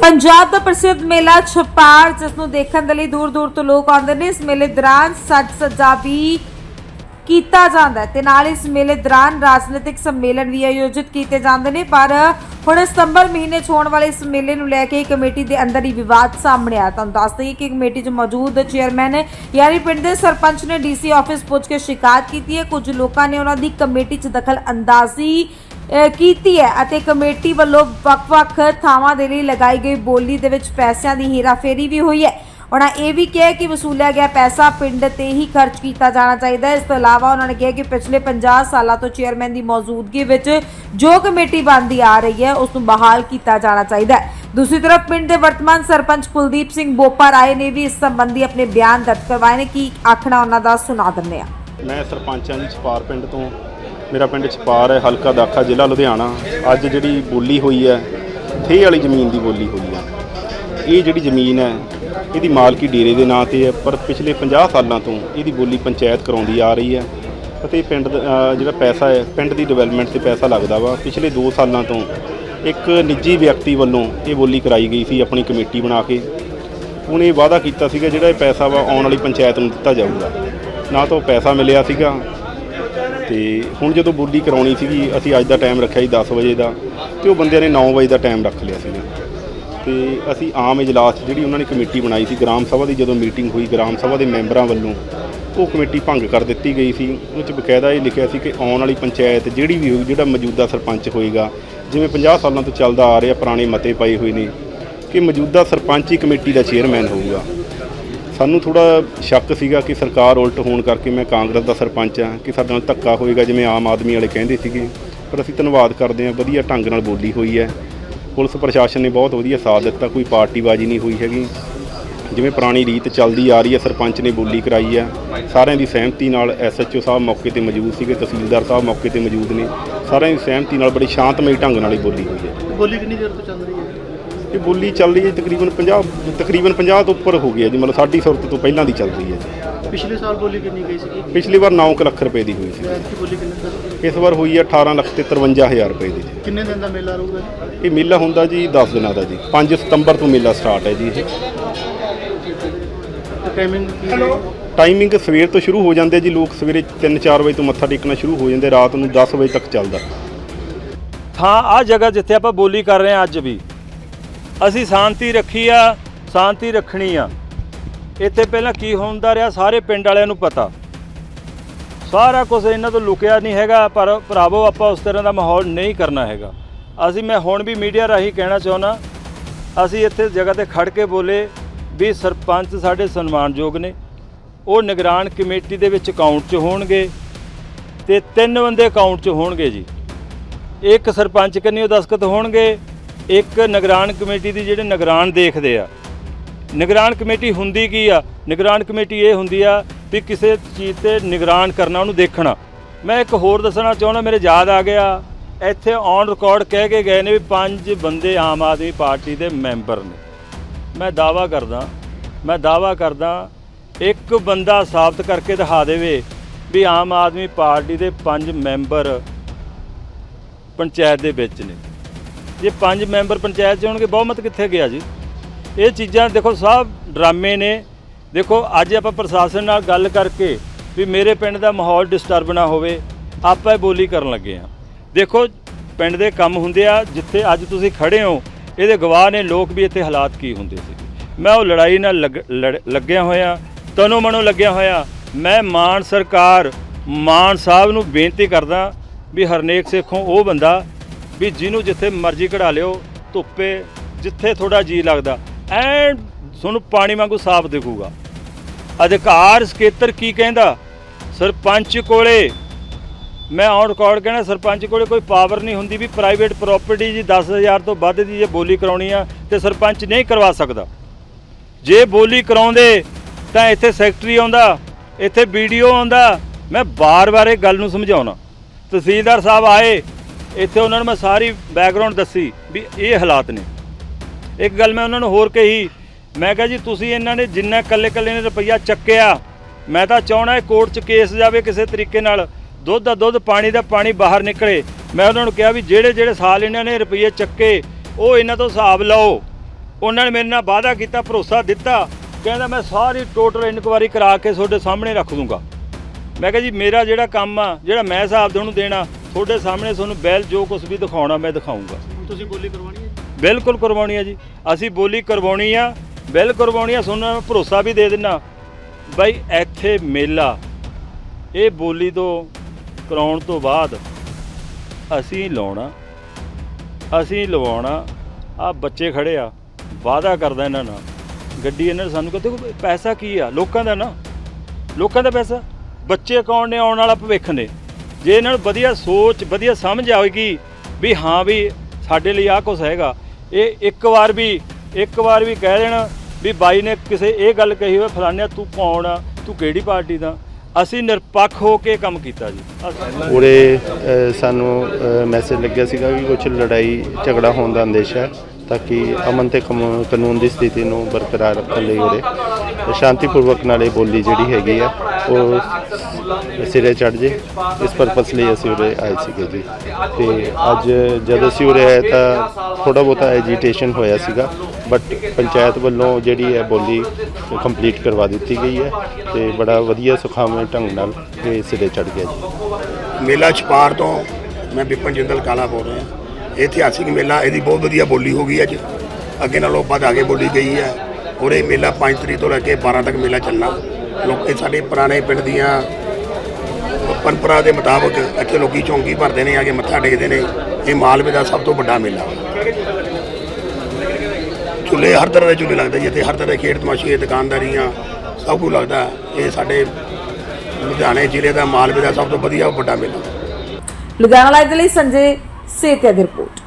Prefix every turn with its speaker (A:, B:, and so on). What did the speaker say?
A: ਪੰਜਾਬ ਦਾ ਪ੍ਰਸਿੱਧ ਮੇਲਾ ਛਪਾਰ, ਜਿਸ ਨੂੰ ਦੇਖਣ ਦੇ ਲਈ ਦੂਰ ਦੂਰ ਤੋਂ ਲੋਕ ਆਉਂਦੇ ਨੇ। ਇਸ ਮੇਲੇ ਦੌਰਾਨ ਸੱਜ ਸੱਜਾ ਵੀ ਕੀਤਾ ਜਾਂਦਾ ਤੇ ਨਾਲ ਇਸ ਮੇਲੇ ਦੌਰਾਨ ਰਾਜਨੀਤਿਕ ਸੰਮੇਲਨ ਵੀ ਆਯੋਜਿਤ ਕੀਤੇ ਜਾਂਦੇ ਨੇ। ਪਰ ਹੁਣ ਸਤੰਬਰ ਮਹੀਨੇ 'ਚ ਹੋਣ ਵਾਲੇ ਇਸ ਮੇਲੇ ਨੂੰ ਲੈ ਕੇ ਕਮੇਟੀ ਦੇ ਅੰਦਰ ਹੀ ਵਿਵਾਦ ਸਾਹਮਣੇ ਆਇਆ। ਤੁਹਾਨੂੰ ਦੱਸ ਦਈਏ ਕਿ ਕਮੇਟੀ 'ਚ ਮੌਜੂਦ ਚੇਅਰਮੈਨ ਯਾਨੀ ਪਿੰਡ ਦੇ ਸਰਪੰਚ ਨੇ ਡੀਸੀ ਆਫਿਸ ਪੁੱਜ ਕੇ ਸ਼ਿਕਾਇਤ ਕੀਤੀ ਹੈ। ਕੁਝ ਲੋਕਾਂ ਨੇ ਉਹਨਾਂ ਦੀ ਕਮੇਟੀ 'ਚ ਦਖਲ ਅੰਦਾਜ਼ੀ ਕੀਤੀ ਹੈ ਅਤੇ ਕਮੇਟੀ ਵੱਲੋਂ ਵੱਖ-ਵੱਖ ਥਾਵਾਂ ਦੇ ਲਈ ਲਗਾਈ ਗਈ ਬੋਲੀ ਦੇ ਵਿੱਚ ਪੈਸਿਆਂ ਦੀ ਹੀਰਾਫੇਰੀ ਵੀ ਹੋਈ ਹੈ। ਉਹਨਾਂ ਇਹ ਵੀ ਕਿਹਾ ਕਿ ਵਸੂਲਿਆ ਗਿਆ ਪੈਸਾ ਪਿੰਡ ਤੇ ਹੀ ਖਰਚ ਕੀਤਾ ਜਾਣਾ ਚਾਹੀਦਾ ਹੈ। ਇਸ ਤੋਂ ਇਲਾਵਾ ਉਹਨਾਂ ਨੇ ਕਿਹਾ ਕਿ ਪਿਛਲੇ 50 ਸਾਲਾਂ ਤੋਂ ਚੇਅਰਮੈਨ ਦੀ ਮੌਜੂਦਗੀ ਵਿੱਚ ਜੋ ਕਮੇਟੀ ਬਣਦੀ ਆ ਰਹੀ ਹੈ, ਉਸ ਨੂੰ ਬਹਾਲ ਕੀਤਾ ਜਾਣਾ ਚਾਹੀਦਾ ਹੈ। ਦੂਸਰੀ ਤਰਫ ਪਿੰਡ ਦੇ ਵਰਤਮਾਨ ਸਰਪੰਚ ਕੁਲਦੀਪ ਸਿੰਘ ਬੋਪਾ ਰਾਏ ਨੇ ਵੀ ਇਸ ਸੰਬੰਧੀ ਆਪਣੇ ਬਿਆਨ ਦਰਜ ਕਰਵਾਏ ਨੇ। ਕੀ ਆਖਣਾ ਉਹਨਾਂ ਦਾ ਸੁਣਾ ਦਿੰਦੇ ਆ
B: ਮੈਂ ਸਰਪੰਚਾਂ ਜੀ ਪਿੰਡ ਤੋਂ ਮੇਰਾ ਪਿੰਡ ਛਪਾਰ ਹੈ, ਹਲਕਾ ਦਾਖਾ ਜ਼ਿਲ੍ਹਾ ਲੁਧਿਆਣਾ। ਅੱਜ ਜਿਹੜੀ ਬੋਲੀ ਹੋਈ ਹੈ ਥੇ ਵਾਲੀ ਜ਼ਮੀਨ ਦੀ ਬੋਲੀ ਹੋਈ ਹੈ। ਇਹ ਜਿਹੜੀ ਜ਼ਮੀਨ ਹੈ, ਇਹਦੀ ਮਾਲਕੀ ਡੇਰੇ ਦੇ ਨਾਂ ਤੇ ਹੈ, ਪਰ ਪਿਛਲੇ 50 ਸਾਲਾਂ ਤੋਂ ਇਹਦੀ ਬੋਲੀ ਪੰਚਾਇਤ ਕਰਾਉਂਦੀ ਆ ਰਹੀ ਹੈ। ਅਤੇ ਪਿੰਡ ਦਾ ਜਿਹੜਾ ਪੈਸਾ ਹੈ, ਪਿੰਡ ਦੀ ਡਿਵੈਲਪਮੈਂਟ ਤੇ ਪੈਸਾ ਲੱਗਦਾ ਵਾ। ਪਿਛਲੇ 2 ਸਾਲਾਂ ਤੋਂ ਇੱਕ ਨਿੱਜੀ ਵਿਅਕਤੀ ਵੱਲੋਂ ਇਹ ਬੋਲੀ ਕਰਾਈ ਗਈ ਸੀ, ਆਪਣੀ ਕਮੇਟੀ ਬਣਾ ਕੇ। ਉਹਨੇ ਵਾਅਦਾ ਕੀਤਾ ਸੀਗਾ, ਜਿਹੜਾ ਇਹ ਪੈਸਾ ਵਾ ਆਉਣ ਵਾਲੀ ਪੰਚਾਇਤ ਨੂੰ ਦਿੱਤਾ ਜਾਊਗਾ। ਨਾ ਤਾਂ ਉਹ ਪੈਸਾ ਮਿਲਿਆ ਸੀਗਾ ਤੇ ਹੁਣ ਜਦੋਂ ਬੋਲੀ ਕਰਾਉਣੀ ਸੀਗੀ, ਅਸੀਂ ਅੱਜ ਦਾ ਟਾਈਮ ਰੱਖਿਆ ਸੀ 10 ਵਜੇ ਦਾ, ਤੇ ਉਹ ਬੰਦਿਆਂ ਨੇ 9 ਵਜੇ ਦਾ ਟਾਈਮ ਰੱਖ ਲਿਆ ਸੀਗਾ। ਤੇ ਅਸੀਂ ਆਮ ਇਜਲਾਸ 'ਚ ਜਿਹੜੀ ਉਹਨਾਂ ਨੇ ਕਮੇਟੀ ਬਣਾਈ ਸੀ, ਗ੍ਰਾਮ ਸਭਾ ਦੀ ਜਦੋਂ ਮੀਟਿੰਗ ਹੋਈ, ਗ੍ਰਾਮ ਸਭਾ ਦੇ ਮੈਂਬਰਾਂ ਵੱਲੋਂ, ਉਹ ਕਮੇਟੀ ਭੰਗ ਕਰ ਦਿੱਤੀ ਗਈ ਸੀ। ਉਹ 'ਚ ਬਕਾਇਦਾ ਇਹ ਲਿਖਿਆ ਸੀ ਕਿ ਆਉਣ ਵਾਲੀ ਪੰਚਾਇਤ ਜਿਹੜੀ ਵੀ ਹੋਊ, ਜਿਹੜਾ ਮੌਜੂਦਾ ਸਰਪੰਚ ਹੋਏਗਾ, ਜਿਵੇਂ 50 ਸਾਲਾਂ ਤੋਂ ਚੱਲਦਾ ਆ ਰਿਹਾ, ਪੁਰਾਣੇ ਮਤੇ ਪਏ ਹੋਏ ਨੇ, ਕਿ ਮੌਜੂਦਾ ਸਰਪੰਚ ਹੀ ਕਮੇਟੀ ਦਾ ਚੇਅਰਮੈਨ ਹੋਊਗਾ। ਸਾਨੂੰ ਥੋੜਾ ਸ਼ੱਕ ਸੀਗਾ ਕਿ ਸਰਕਾਰ ਉਲਟ ਹੋਣ ਕਰਕੇ ਮੈਂ ਕਾਂਗਰਸ ਦਾ ਸਰਪੰਚ ਆ ਕਿ ਸਾਡੇ ਨਾਲ ਧੱਕਾ ਹੋਏਗਾ ਜਿਵੇਂ ਆਮ ਆਦਮੀ ਵਾਲੇ ਕਹਿੰਦੇ ਸੀਗੇ। ਪਰ ਅਸੀਂ ਧੰਨਵਾਦ ਕਰਦੇ ਹਾਂ, ਵਧੀਆ ਢੰਗ ਨਾਲ ਬੋਲੀ ਹੋਈ ਹੈ। ਪੁਲਿਸ ਪ੍ਰਸ਼ਾਸਨ ਨੇ ਬਹੁਤ ਵਧੀਆ ਸਾਥ ਦਿੱਤਾ, ਕੋਈ ਪਾਰਟੀਬਾਜ਼ੀ ਨਹੀਂ ਹੋਈ ਹੈਗੀ। ਜਿਵੇਂ ਪੁਰਾਣੀ ਰੀਤ ਚੱਲਦੀ ਆ ਰਹੀ ਹੈ, ਸਰਪੰਚ ਨੇ ਬੋਲੀ ਕਰਾਈ ਹੈ। ਸਾਰਿਆਂ ਦੀ ਸਹਿਮਤੀ ਨਾਲ ਐਸਐਚਓ ਸਾਹਿਬ ਮੌਕੇ ਤੇ ਮੌਜੂਦ ਸੀਗੇ, ਤਹਿਸੀਲਦਾਰ ਸਾਹਿਬ ਮੌਕੇ ਤੇ ਮੌਜੂਦ ਨੇ। ਸਾਰਿਆਂ ਦੀ ਸਹਿਮਤੀ ਨਾਲ ਬੜੀ ਸ਼ਾਂਤਮਈ ਢੰਗ ਨਾਲ ਹੀ ਬੋਲੀ ਹੋਈ ਹੈ।
C: ਬੋਲੀ ਕਿੰਨੀ ਦੇਰ ਤੋਂ ਚੱਲ ਰਹੀ ਹੈ?
B: ਇਹ ਬੋਲੀ ਚੱਲ ਰਹੀ ਹੈ ਤਕਰੀਬਨ 50 ਤਕਰੀਬਨ 50 ਤੋਂ ਉੱਪਰ ਹੋ ਗਈ ਹੈ ਜੀ ਮਤਲਬ ਸਾਡੀ ਸੁਰਤ ਤੋਂ ਪਹਿਲਾਂ ਦੀ ਚੱਲ ਰਹੀ ਹੈ ਜੀ।
C: ਪਿਛਲੇ ਸਾਲ ਬੋਲੀ ਕਿੰਨੀ ਗਈ ਸੀ
B: ਪਿਛਲੀ ਵਾਰ 9 ਲੱਖ ਰੁਪਏ ਦੀ ਹੋਈ ਸੀ।
C: ਐਤਕੀ ਬੋਲੀ ਕਿੰਨੇ ਦਾ
B: ਇਸ ਵਾਰ ਹੋਈ ਹੈ 18 ਲੱਖ ਤੇ 53000 ਰੁਪਏ ਦੀ ਜੀ।
C: ਕਿੰਨੇ ਦਿਨ ਦਾ ਮੇਲਾ ਰਹੂਗਾ ਜੀ?
B: ਇਹ ਮੇਲਾ ਹੁੰਦਾ ਜੀ 10 ਦਿਨਾਂ ਦਾ ਜੀ 5 ਸਤੰਬਰ ਤੋਂ ਮੇਲਾ ਸਟਾਰਟ ਹੈ ਜੀ ਇਹ।
C: ਤੇ ਟਾਈਮਿੰਗ ਕੀ ਹੈ?
B: ਟਾਈਮਿੰਗ ਸਵੇਰ ਤੋਂ ਸ਼ੁਰੂ ਹੋ ਜਾਂਦੇ ਜੀ ਲੋਕ ਸਵੇਰੇ 3-4 ਵਜੇ ਤੋਂ ਮੱਥਾ ਟੇਕਣਾ ਸ਼ੁਰੂ ਹੋ ਜਾਂਦੇ ਰਾਤ ਨੂੰ 10 ਵਜੇ ਤੱਕ ਚੱਲਦਾ।
D: ਥਾਂ ਆ ਜਗ੍ਹਾ ਜਿੱਥੇ ਆਪਾਂ ਬੋਲੀ ਕਰ ਰਹੇ ਹਾਂ ਅੱਜ ਵੀ। ਅਸੀਂ ਸ਼ਾਂਤੀ ਰੱਖੀ ਆ, ਸ਼ਾਂਤੀ ਰੱਖਣੀ ਆ। ਇੱਥੇ ਪਹਿਲਾਂ ਕੀ ਹੁੰਦਾ ਰਿਹਾ ਸਾਰੇ ਪਿੰਡ ਵਾਲਿਆਂ ਨੂੰ ਪਤਾ। ਸਾਰਾ ਕੁਝ ਇਹਨਾਂ ਤੋਂ ਲੁਕਿਆ ਨਹੀਂ ਹੈਗਾ, ਪਰ ਭਰਾਵੋ, ਆਪਾਂ ਉਸ ਤਰ੍ਹਾਂ ਦਾ ਮਾਹੌਲ ਨਹੀਂ ਕਰਨਾ ਹੈਗਾ। ਅਸੀਂ, ਮੈਂ ਹੁਣ ਵੀ ਮੀਡੀਆ ਰਾਹੀਂ ਕਹਿਣਾ ਚਾਹੁੰਦਾ, ਅਸੀਂ ਇੱਥੇ ਜਗ੍ਹਾ ਤੇ ਖੜ ਕੇ ਬੋਲੇ ਵੀ ਸਰਪੰਚ ਸਾਡੇ ਸਨਮਾਨਯੋਗ ਨੇ। ਉਹ ਨਿਗਰਾਨ ਕਮੇਟੀ ਦੇ ਵਿੱਚ ਅਕਾਊਂਟ 'ਚ ਹੋਣਗੇ ਤੇ ਤਿੰਨ ਬੰਦੇ ਅਕਾਊਂਟ 'ਚ ਹੋਣਗੇ ਜੀ। ਇੱਕ ਸਰਪੰਚ ਕੰਨਿਓ ਦਸਖਤ ਹੋਣਗੇ ਇੱਕ ਨਿਗਰਾਨ ਕਮੇਟੀ ਦੀ ਜਿਹੜੇ ਨਿਗਰਾਨ ਦੇਖਦੇ ਆ। ਨਿਗਰਾਨ ਕਮੇਟੀ ਹੁੰਦੀ ਕੀ ਆ? ਨਿਗਰਾਨ ਕਮੇਟੀ ਇਹ ਹੁੰਦੀ ਆ ਵੀ ਕਿਸੇ ਚੀਜ਼ ਤੇ ਨਿਗਰਾਨ ਕਰਨਾ, ਉਹਨੂੰ ਦੇਖਣਾ। ਮੈਂ ਇੱਕ ਹੋਰ ਦੱਸਣਾ ਚਾਹੁੰਦਾ, ਮੇਰੇ ਯਾਦ ਆ ਗਿਆ। ਇੱਥੇ ਔਨ ਰਿਕਾਰਡ ਕਹਿ ਕੇ ਗਏ ਨੇ ਵੀ ਪੰਜ ਬੰਦੇ ਆਮ ਆਦਮੀ ਪਾਰਟੀ ਦੇ ਮੈਂਬਰ ਨੇ। ਮੈਂ ਦਾਵਾ ਕਰਦਾ, ਮੈਂ ਦਾਵਾ ਕਰਦਾ, ਇੱਕ ਬੰਦਾ ਸਾਬਤ ਕਰਕੇ ਦਿਖਾ ਦੇਵੇ ਵੀ ਆਮ ਆਦਮੀ ਪਾਰਟੀ ਦੇ ਪੰਜ ਮੈਂਬਰ ਪੰਚਾਇਤ ਦੇ ਵਿੱਚ ਨੇ। ਜੇ ਪੰਜ ਮੈਂਬਰ ਪੰਚਾਇਤ 'ਚ ਹੋਣਗੇ ਬਹੁਮਤ ਕਿੱਥੇ ਗਿਆ ਜੀ? ਇਹ ਚੀਜ਼ਾਂ ਦੇਖੋ, ਸਭ ਡਰਾਮੇ ਨੇ। ਦੇਖੋ, ਅੱਜ ਆਪਾਂ ਪ੍ਰਸ਼ਾਸਨ ਨਾਲ ਗੱਲ ਕਰਕੇ ਵੀ ਮੇਰੇ ਪਿੰਡ ਦਾ ਮਾਹੌਲ ਡਿਸਟਰਬ ਨਾ ਹੋਵੇ, ਆਪਾਂ ਇਹ ਬੋਲੀ ਕਰਨ ਲੱਗੇ ਆ ਦੇਖੋ, ਪਿੰਡ ਦੇ ਕੰਮ ਹੁੰਦੇ ਆ, ਜਿੱਥੇ ਅੱਜ ਤੁਸੀਂ ਖੜੇ ਹੋ, ਇਹਦੇ ਗਵਾਹ ਨੇ ਲੋਕ ਵੀ ਇੱਥੇ ਹਾਲਾਤ ਕੀ ਹੁੰਦੇ ਸੀ। ਮੈਂ ਉਹ ਲੜਾਈ ਨਾਲ ਲੱਗ- ਲੜ- ਲੱਗਿਆ ਹੋਇਆ, ਤਨੋ ਮਨੋ ਲੱਗਿਆ ਹੋਇਆ। ਮੈਂ ਮਾਨ ਸਰਕਾਰ, ਮਾਨ ਸਾਹਿਬ ਨੂੰ ਬੇਨਤੀ ਕਰਦਾ ਵੀ ਹਰਨੇਕ ਸੇਖੋਂ ਉਹ ਬੰਦਾ ਵੀ ਜਿਹਨੂੰ ਜਿੱਥੇ ਮਰਜ਼ੀ ਕਢਾ ਲਿਓ, ਧੁੱਪੇ, ਜਿੱਥੇ ਥੋੜਾ ਜੀ ਲੱਗਦਾ। ਐ ਤੁਹਾਨੂੰ ਪਾਣੀ ਵਾਂਗੂ ਸਾਫ਼ ਦਿਖੂਗਾ। ਅਧਿਕਾਰ ਸਕੇਤਰ ਕੀ ਕਹਿੰਦਾ? ਸਰਪੰਚ ਕੋਲੇ। ਮੈਂ ਔਨ ਰਿਕਾਰਡ ਕਹਿਣਾ, ਸਰਪੰਚ ਕੋਲੇ ਕੋਈ ਪਾਵਰ ਨਹੀਂ ਹੁੰਦੀ ਵੀ ਪ੍ਰਾਈਵੇਟ ਪ੍ਰਾਪਰਟੀ ਜੀ 10000 ਤੋਂ ਵੱਧ ਦੀ ਜੇ ਬੋਲੀ ਕਰਾਉਣੀ ਆ ਤੇ ਸਰਪੰਚ ਨਹੀਂ ਕਰਵਾ ਸਕਦਾ। ਜੇ ਬੋਲੀ ਕਰਾਉਂਦੇ, ਤਾਂ ਇੱਥੇ ਸੈਕਟਰੀ ਆਉਂਦਾ, ਇੱਥੇ ਵੀਡੀਓ ਆਉਂਦਾ। ਮੈਂ ਬਾਰ-ਬਾਰ ਇਹ ਗੱਲ ਨੂੰ ਸਮਝਾਉਣਾ। ਤਹਿਸੀਲਦਾਰ ਸਾਹਿਬ ਆਏ ਇੱਥੇ ਉਹਨਾਂ ਨੂੰ ਮੈਂ ਸਾਰੀ ਬੈਕਗ੍ਰਾਉਂਡ ਦੱਸੀ ਵੀ ਇਹ ਹਾਲਾਤ ਨੇ। ਇੱਕ ਗੱਲ ਮੈਂ ਉਹਨਾਂ ਨੂੰ ਹੋਰ ਕਹੀ, ਮੈਂ ਕਿਹਾ ਜੀ ਤੁਸੀਂ ਇਹਨਾਂ ਨੇ ਜਿੰਨਾ ਕੱਲੇ ਕੱਲੇ ਨੇ ਰੁਪਈਆ ਚੱਕਿਆ, ਮੈਂ ਤਾਂ ਚਾਹਣਾ ਕੋਰਟ 'ਚ ਕੇਸ ਜਾਵੇ ਕਿਸੇ ਤਰੀਕੇ ਨਾਲ, ਦੁੱਧ ਦਾ ਦੁੱਧ, ਪਾਣੀ ਦਾ ਪਾਣੀ ਬਾਹਰ ਨਿਕਲੇ। ਮੈਂ ਉਹਨਾਂ ਨੂੰ ਕਿਹਾ ਵੀ ਜਿਹੜੇ ਜਿਹੜੇ ਸਾਲ ਇਹਨਾਂ ਨੇ ਰੁਪਈਏ ਚੱਕੇ, ਉਹ ਇਹਨਾਂ ਤੋਂ ਹਿਸਾਬ ਲਓ। ਉਹਨਾਂ ਨੇ ਮੇਰੇ ਨਾਲ ਵਾਅਦਾ ਕੀਤਾ, ਭਰੋਸਾ ਦਿੱਤਾ। ਕਹਿੰਦਾ ਮੈਂ ਸਾਰੀ ਟੋਟਲ ਇਨਕੁਆਰੀ ਕਰਾ ਕੇ ਤੁਹਾਡੇ ਸਾਹਮਣੇ ਰੱਖ ਦੂੰਗਾ। ਮੈਂ ਕਿਹਾ ਜੀ ਮੇਰਾ ਜਿਹੜਾ ਕੰਮ ਆ, ਜਿਹੜਾ ਮੈਂ ਹਿਸਾਬ ਦੇ ਉਹਨੂੰ ਦੇਣਾ ਤੁਹਾਡੇ ਸਾਹਮਣੇ ਤੁਹਾਨੂੰ ਬੈਲ ਜੋ ਕੁਝ ਵੀ ਦਿਖਾਉਣਾ ਮੈਂ ਦਿਖਾਉਂਗਾ
C: ਤੁਸੀਂ ਬੋਲੀ ਕਰਵਾਉਣੀ ਹੈ
D: ਬਿਲਕੁਲ ਕਰਵਾਉਣੀ ਆ ਜੀ। ਅਸੀਂ ਬੋਲੀ ਕਰਵਾਉਣੀ ਆ ਬਿਲ ਕਰਵਾਉਣੀ ਆ ਤੁਹਾਨੂੰ ਮੈਂ ਭਰੋਸਾ ਵੀ ਦੇ ਦਿੰਨਾ। ਬਾਈ ਇੱਥੇ ਮੇਲਾ ਇਹ ਬੋਲੀ ਤੋਂ ਕਰਾਉਣ ਤੋਂ ਬਾਅਦ ਅਸੀਂ ਲਾਉਣਾ ਅਸੀਂ ਲਵਾਉਣਾ ਆ ਬੱਚੇ ਖੜੇ ਆ ਵਾਅਦਾ ਕਰਦਾ ਇਹਨਾਂ ਨਾਲ। ਗੱਡੀ ਇਹਨਾਂ ਨੇ ਸਾਨੂੰ ਕਹਿੰਦੇ ਪੈਸਾ ਕੀ ਆ? ਲੋਕਾਂ ਦਾ ਨਾ ਲੋਕਾਂ ਦਾ ਪੈਸਾ। ਬੱਚੇ ਕੌਣ ਨੇ ਆਉਣ ਵਾਲਾ ਭਵਿੱਖ ਨੇ? ਜੇ ਇਹਨਾਂ ਨੂੰ ਵਧੀਆ ਸੋਚ, ਵਧੀਆ ਸਮਝ ਆਵੇਗੀ ਵੀ ਹਾਂ ਵੀ ਸਾਡੇ ਲਈ ਆਹ ਕੁਝ ਹੈਗਾ, ਇਹ ਇੱਕ ਵਾਰ ਵੀ, ਇੱਕ ਵਾਰ ਵੀ ਕਹਿ ਦੇਣ ਵੀ ਬਾਈ ਨੇ ਕਿਸੇ ਇਹ ਗੱਲ ਕਹੀ ਹੋਵੇ ਫਲਾਨਿਆ ਤੂੰ ਕੌਣ ਆ, ਤੂੰ ਕਿਹੜੀ ਪਾਰਟੀ ਦਾ? ਅਸੀਂ ਨਿਰਪੱਖ ਹੋ ਕੇ ਕੰਮ ਕੀਤਾ ਜੀ।
E: ਉਰੇ ਸਾਨੂੰ ਮੈਸੇਜ ਲੱਗਿਆ ਸੀਗਾ ਕਿ ਕੁਝ ਲੜਾਈ, ਝਗੜਾ ਹੋਣ ਦਾ ਅੰਦੇਸ਼ਾ ਹੈ। ਤਾਂ ਕਿ ਅਮਨ ਤੇ ਕਮ- ਕਾਨੂੰਨ ਦੀ ਸਥਿਤੀ ਨੂੰ ਬਰਕਰਾਰ ਰੱਖਣ ਲਈ ਉਰੇ ਸ਼ਾਂਤੀਪੂਰਵਕ ਨਾਲ ਇਹ ਬੋਲੀ ਜਿਹੜੀ ਹੈਗੀ ਆ, ਉਹ ਸਿਰੇ ਚੜ ਜੇ। ਇਸ ਪਰਪਸ ਲਈ ਅਸੀਂ ਉਰੇ ਆਏ ਸੀਗੇ ਜੀ। ਤੇ ਅੱਜ ਜਦ ਅਸੀਂ ਉਰੇ ਆਏ ਤਾਂ ਥੋੜਾ ਬਹੁਤਾ ਐਜੀਟੇਸ਼ਨ ਹੋਇਆ ਸੀਗਾ ਬਟ ਪੰਚਾਇਤ ਵੱਲੋਂ ਜਿਹੜੀ ਹੈ ਬੋਲੀ ਕੰਪਲੀਟ ਕਰਵਾ ਦਿੱਤੀ ਗਈ ਹੈ ਤੇ ਬੜਾ ਵਧੀਆ ਸੁਖਾਵੇਂ ਢੰਗ ਨਾਲ ਇਹ ਸਿਰੇ ਚੜ ਗਿਆ ਜੀ।
F: ਮੇਲਾ ਛਪਾਰ ਤੋਂ ਮੈਂ ਵਿਪਨ ਜਿੰਦਲ ਕਾਲਾ ਬੋਲ ਰਿਹਾ। ਇਤਿਹਾਸਿਕ ਮੇਲਾ, ਇਹਦੀ ਬਹੁਤ ਵਧੀਆ ਬੋਲੀ ਹੋ ਗਈ ਅੱਜ। ਅੱਗੇ ਨਾਲੋਂ ਵੱਧ ਕੇ ਬੋਲੀ ਗਈ ਹੈ। ਔਰ ਇਹ ਮੇਲਾ 5 ਤਰੀਕ ਤੋਂ ਲੈ ਕੇ 12 ਤੱਕ ਮੇਲਾ ਚੱਲਣਾ। ਲੋਕ ਸਾਡੇ ਪੁਰਾਣੇ ਪਿੰਡ ਦੀਆਂ ਪਰੰਪਰਾ ਦੇ ਮੁਤਾਬਕ ਇੱਥੇ ਲੋਕੀ ਚੌਂਕੀ ਭਰਦੇ ਨੇ, ਆ ਕੇ ਮੱਥਾ ਟੇਕਦੇ ਨੇ। ਇਹ ਮਾਲਵੇ ਦਾ ਸਭ ਤੋਂ ਵੱਡਾ ਮੇਲਾ। ਝੂਲੇ ਹਰ ਤਰ੍ਹਾਂ ਦੇ ਝੂਲੇ ਲੱਗਦੇ ਜੀ ਇੱਥੇ, ਹਰ ਤਰ੍ਹਾਂ ਦੇ ਖੇਡ ਤਮਾਸ਼ੇ, ਦੁਕਾਨਦਾਰੀਆਂ, ਸਭ ਕੁਝ ਲੱਗਦਾ। ਇਹ ਸਾਡੇ ਲੁਧਿਆਣੇ ਜ਼ਿਲ੍ਹੇ ਦਾ ਮਾਲਵੇ ਦਾ ਸਭ ਤੋਂ ਵਧੀਆ ਵੱਡਾ ਮੇਲਾ।
A: ਲੁਧਿਆਣਾ ਲਾਈਵ ਦੇ ਲਈ ਸੰਜੇ से त्यादी रिपोर्ट